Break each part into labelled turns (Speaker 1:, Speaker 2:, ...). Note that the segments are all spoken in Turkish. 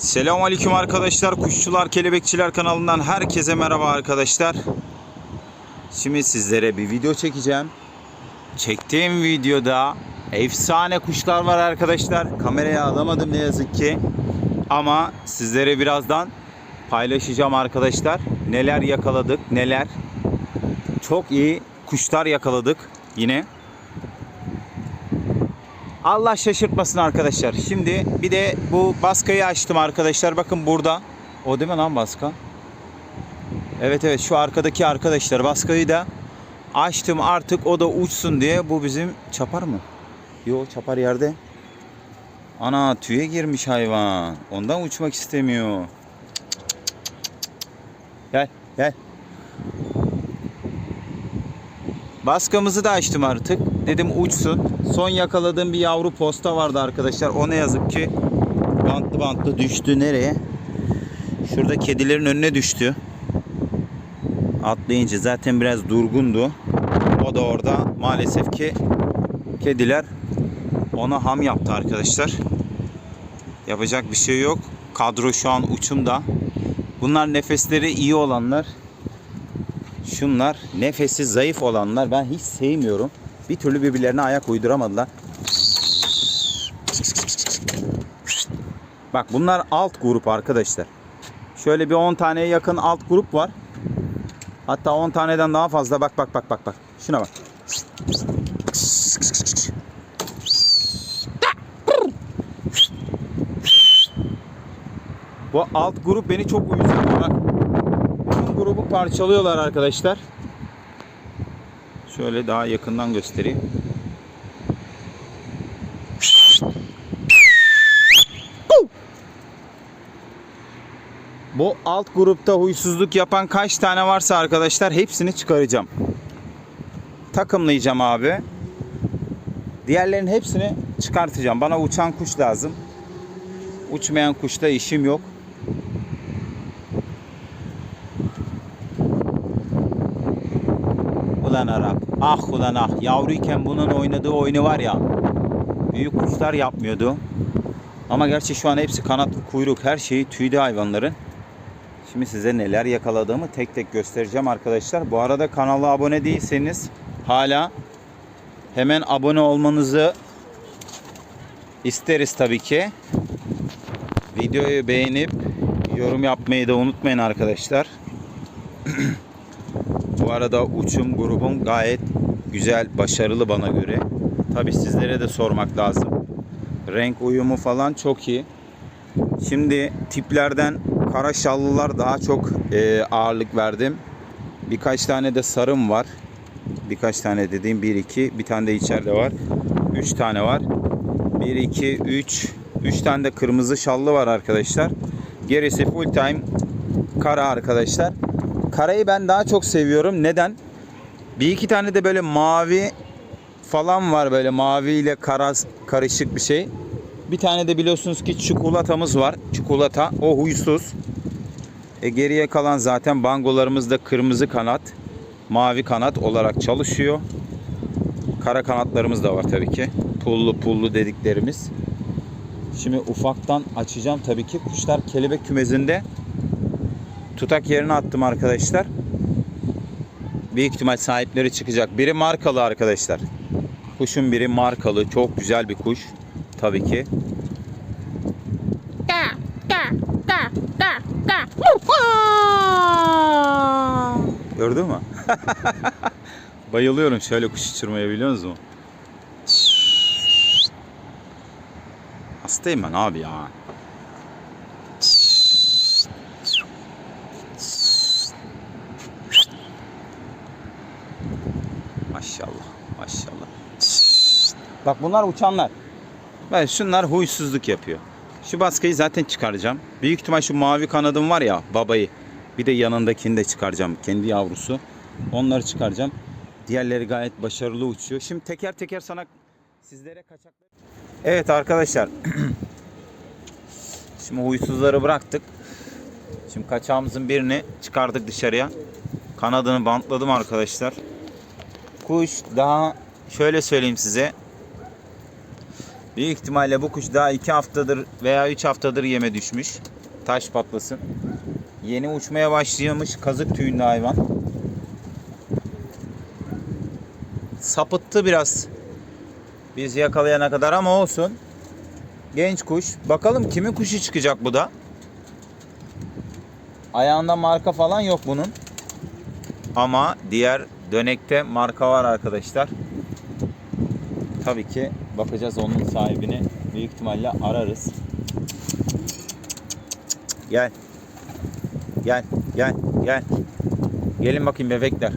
Speaker 1: Selamünaleyküm arkadaşlar. Kuşçular Kelebekçiler kanalından herkese merhaba arkadaşlar. Şimdi sizlere bir video çekeceğim. Çektiğim videoda efsane kuşlar var arkadaşlar. Kameraya alamadım ne yazık ki. Ama sizlere birazdan paylaşacağım arkadaşlar. Neler yakaladık, neler. Çok iyi kuşlar yakaladık yine. Allah şaşırtmasın arkadaşlar. Şimdi bir de bu baskayı açtım arkadaşlar. Bakın burada. O değil mi lan baska? Evet evet şu arkadaki arkadaşlar baskayı da açtım artık o da uçsun diye. Bu bizim çapar mı? Yo çapar yerde. Ana tüye girmiş hayvan. Ondan uçmak istemiyor. Gel gel. Baskamızı da açtım artık. Dedim uçsun. Son yakaladığım bir yavru posta vardı arkadaşlar. O ne yazık ki bantlı bantlı düştü. Nereye? Şurada kedilerin önüne düştü. Atlayınca zaten biraz durgundu. O da orada maalesef ki kediler ona ham yaptı arkadaşlar. Yapacak bir şey yok. Kadro şu an uçumda. Bunlar nefesleri iyi olanlar. Şunlar nefesi zayıf olanlar ben hiç sevmiyorum. Bir türlü birbirlerine ayak uyduramadılar. Bak bunlar alt grup arkadaşlar. Şöyle bir 10 taneye yakın alt grup var. Hatta 10 taneden daha fazla. Bak bak bak bak bak. Şuna bak. Bu alt grup beni çok uyuz ediyor. Bak. Bütün grubu parçalıyorlar arkadaşlar. Şöyle daha yakından göstereyim. Bu alt grupta huysuzluk yapan kaç tane varsa arkadaşlar hepsini çıkaracağım. Takımlayacağım abi. Diğerlerin hepsini çıkartacağım. Bana uçan kuş lazım. Uçmayan kuşta işim yok. Ulan Arap. Ah ulan ah. Yavruyken bunun oynadığı oyunu var ya. Büyük kuşlar yapmıyordu. Ama gerçi şu an hepsi kanat, kuyruk, her şeyi tüydü hayvanların. Şimdi size neler yakaladığımı tek tek göstereceğim arkadaşlar. Bu arada kanala abone değilseniz hala hemen abone olmanızı isteriz tabii ki. Videoyu beğenip yorum yapmayı da unutmayın arkadaşlar. Bu arada uçum grubum gayet güzel, başarılı bana göre. Tabii sizlere de sormak lazım. Renk uyumu falan çok iyi. Şimdi tiplerden kara şallılar daha çok e, ağırlık verdim. Birkaç tane de sarım var. Birkaç tane dediğim 1 2, bir tane de içeride var. 3 tane var. 1 2 3 3 tane de kırmızı şallı var arkadaşlar. Gerisi full time kara arkadaşlar. Karayı ben daha çok seviyorum. Neden? Bir iki tane de böyle mavi falan var böyle mavi ile kara karışık bir şey. Bir tane de biliyorsunuz ki çikolatamız var. Çikolata o huysuz. E geriye kalan zaten bangolarımız da kırmızı kanat, mavi kanat olarak çalışıyor. Kara kanatlarımız da var tabii ki. Pullu pullu dediklerimiz. Şimdi ufaktan açacağım tabii ki. Kuşlar kelebek kümesinde tutak yerine attım arkadaşlar. Büyük ihtimal sahipleri çıkacak. Biri markalı arkadaşlar. Kuşun biri markalı. Çok güzel bir kuş. Tabii ki.
Speaker 2: Da, da, da, da, da.
Speaker 1: Gördün mü? Bayılıyorum şöyle kuş uçurmaya biliyor musun? Hastayım ben abi ya. Maşallah, maşallah. Bak bunlar uçanlar. Bak şunlar huysuzluk yapıyor. Şu baskıyı zaten çıkaracağım. Büyük ihtimal şu mavi kanadım var ya babayı. Bir de yanındakini de çıkaracağım. Kendi yavrusu. Onları çıkaracağım. Diğerleri gayet başarılı uçuyor. Şimdi teker teker sana sizlere kaçak... Evet arkadaşlar. Şimdi huysuzları bıraktık. Şimdi kaçağımızın birini çıkardık dışarıya. Kanadını bantladım arkadaşlar. Kuş daha şöyle söyleyeyim size. Büyük ihtimalle bu kuş daha 2 haftadır veya 3 haftadır yeme düşmüş. Taş patlasın. Yeni uçmaya başlayamış kazık tüyünlü hayvan. Sapıttı biraz. Biz yakalayana kadar ama olsun. Genç kuş. Bakalım kimin kuşu çıkacak bu da. Ayağında marka falan yok bunun. Ama diğer dönekte marka var arkadaşlar. Tabii ki bakacağız onun sahibini. Büyük ihtimalle ararız. Gel. Gel, gel, gel. Gelin bakayım bebekler.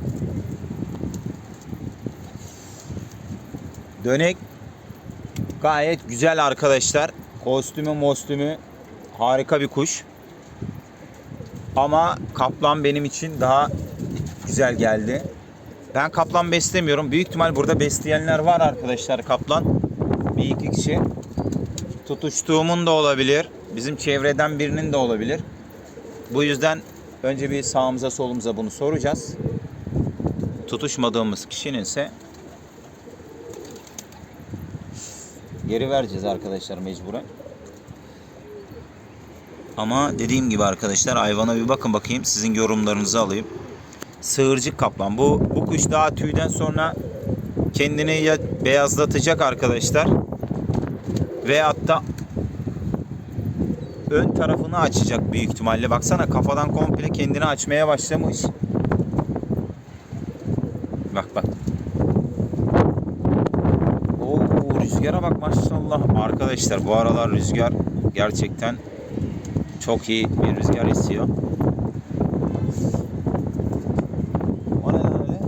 Speaker 1: Dönek gayet güzel arkadaşlar. Kostümü mostümü harika bir kuş. Ama kaplan benim için daha güzel geldi. Ben kaplan beslemiyorum. Büyük ihtimal burada besleyenler var arkadaşlar kaplan. Bir iki kişi. Tutuştuğumun da olabilir. Bizim çevreden birinin de olabilir. Bu yüzden önce bir sağımıza solumuza bunu soracağız. Tutuşmadığımız kişinin ise geri vereceğiz arkadaşlar mecburen. Ama dediğim gibi arkadaşlar hayvana bir bakın bakayım. Sizin yorumlarınızı alayım. Sığırcık kaplan. Bu, bu kuş daha tüyden sonra kendini ya beyazlatacak arkadaşlar. Veyahut da ön tarafını açacak büyük ihtimalle. Baksana kafadan komple kendini açmaya başlamış. Bak bak. Oo rüzgara bak maşallah. Arkadaşlar bu aralar rüzgar gerçekten çok iyi bir rüzgar esiyor. O ne lan öyle?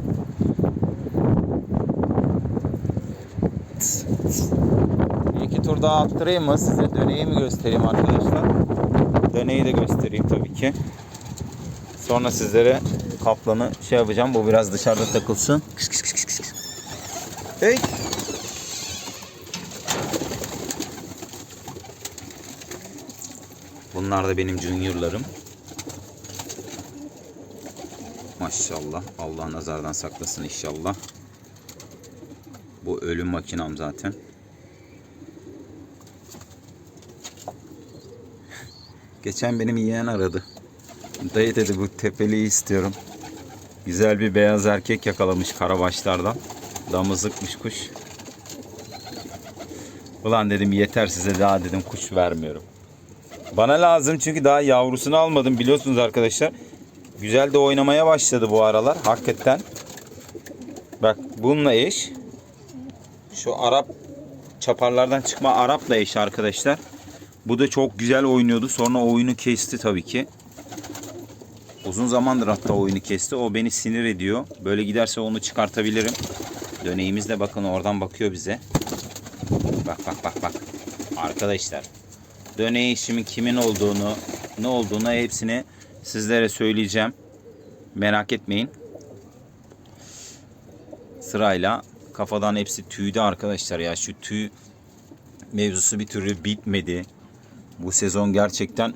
Speaker 1: Bir iki tur daha attırayım mı? Size döneyi mi göstereyim arkadaşlar? Döneyi de göstereyim tabii ki. Sonra sizlere kaplanı şey yapacağım. Bu biraz dışarıda takılsın. Kıs kıs kıs kıs kıs. Hey. Bunlar da benim juniorlarım. Maşallah. Allah nazardan saklasın inşallah. Bu ölüm makinam zaten. Geçen benim yeğen aradı. Dayı dedi bu tepeliği istiyorum. Güzel bir beyaz erkek yakalamış karabaşlardan. Damızlıkmış kuş. Ulan dedim yeter size daha dedim kuş vermiyorum. Bana lazım çünkü daha yavrusunu almadım biliyorsunuz arkadaşlar. Güzel de oynamaya başladı bu aralar hakikaten. Bak bununla eş. Şu Arap çaparlardan çıkma Arap'la eş arkadaşlar. Bu da çok güzel oynuyordu. Sonra oyunu kesti tabii ki. Uzun zamandır hatta oyunu kesti. O beni sinir ediyor. Böyle giderse onu çıkartabilirim. Döneğimiz de bakın oradan bakıyor bize. Bak bak bak bak. Arkadaşlar. Döneği işimin kimin olduğunu, ne olduğunu hepsini sizlere söyleyeceğim. Merak etmeyin. Sırayla kafadan hepsi tüydü arkadaşlar ya. Şu tüy mevzusu bir türlü bitmedi. Bu sezon gerçekten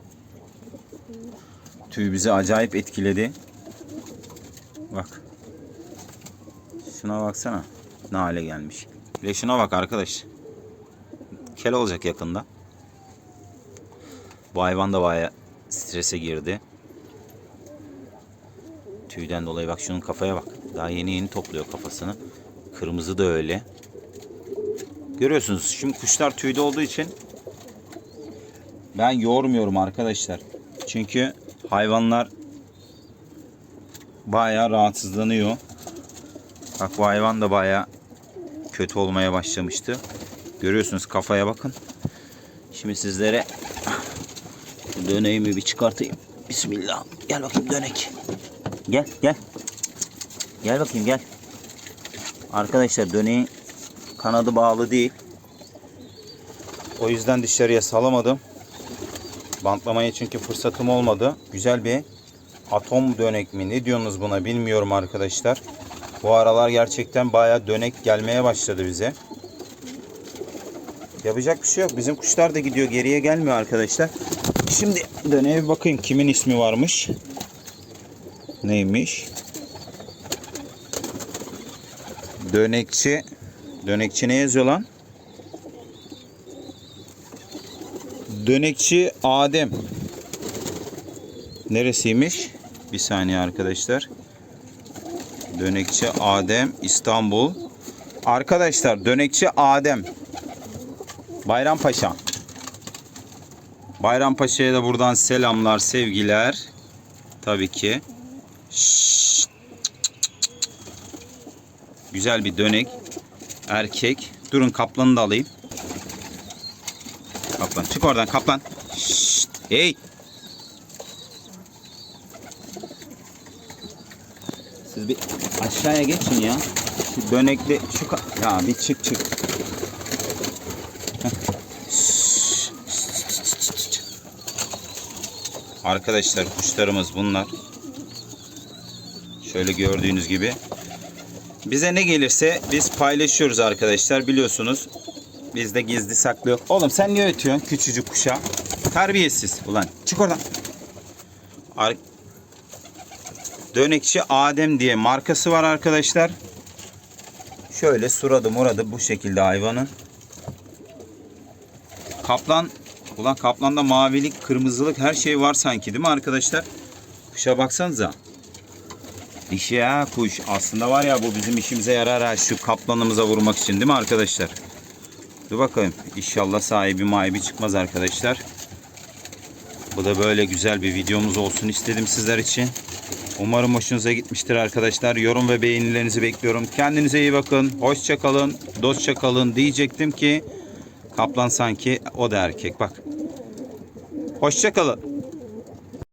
Speaker 1: tüy bizi acayip etkiledi. Bak. Şuna baksana. Ne hale gelmiş. De şuna bak arkadaş. Kel olacak yakında. Bu hayvan da baya strese girdi. Tüyden dolayı bak şunun kafaya bak. Daha yeni yeni topluyor kafasını. Kırmızı da öyle. Görüyorsunuz şimdi kuşlar tüyde olduğu için ben yormuyorum arkadaşlar. Çünkü hayvanlar baya rahatsızlanıyor. Bak bu hayvan da baya kötü olmaya başlamıştı. Görüyorsunuz kafaya bakın. Şimdi sizlere döneğimi bir çıkartayım. Bismillah. Gel bakayım dönek. Gel gel. Gel bakayım gel. Arkadaşlar döneğin kanadı bağlı değil. O yüzden dışarıya salamadım. Bantlamaya çünkü fırsatım olmadı. Güzel bir atom dönek mi ne diyorsunuz buna bilmiyorum arkadaşlar. Bu aralar gerçekten baya dönek gelmeye başladı bize. Yapacak bir şey yok. Bizim kuşlar da gidiyor geriye gelmiyor arkadaşlar. Şimdi döneğe bir bakayım kimin ismi varmış. Neymiş? Dönekçi. Dönekçi ne yazıyor lan? Dönekçi Adem. Neresiymiş? Bir saniye arkadaşlar. Dönekçi Adem İstanbul. Arkadaşlar Dönekçi Adem. Bayrampaşa. Bayrampaşa'ya da buradan selamlar, sevgiler. Tabii ki. Şşt. Güzel bir dönek. Erkek. Durun kaplanı da alayım. Çık oradan kaplan. Şşt. Hey. Siz bir aşağıya geçin ya. Şu dönekli şu ya bir çık çık. Arkadaşlar kuşlarımız bunlar. Şöyle gördüğünüz gibi. Bize ne gelirse biz paylaşıyoruz arkadaşlar biliyorsunuz. Bizde gizli saklı yok. Oğlum sen niye ötüyorsun küçücük kuşa? Terbiyesiz. Ulan çık oradan. Ar- Dönekçi Adem diye markası var arkadaşlar. Şöyle suradı muradı bu şekilde hayvanın. Kaplan Ulan kaplanda mavilik, kırmızılık her şey var sanki değil mi arkadaşlar? Kuşa baksanıza. Dişi ya kuş. Aslında var ya bu bizim işimize yarar ha şu kaplanımıza vurmak için değil mi arkadaşlar? Dur bakalım. İnşallah sahibi mahibi çıkmaz arkadaşlar. Bu da böyle güzel bir videomuz olsun istedim sizler için. Umarım hoşunuza gitmiştir arkadaşlar. Yorum ve beğenilerinizi bekliyorum. Kendinize iyi bakın. Hoşça kalın. Dostça kalın diyecektim ki kaplan sanki o da erkek bak. Hoşça kalın.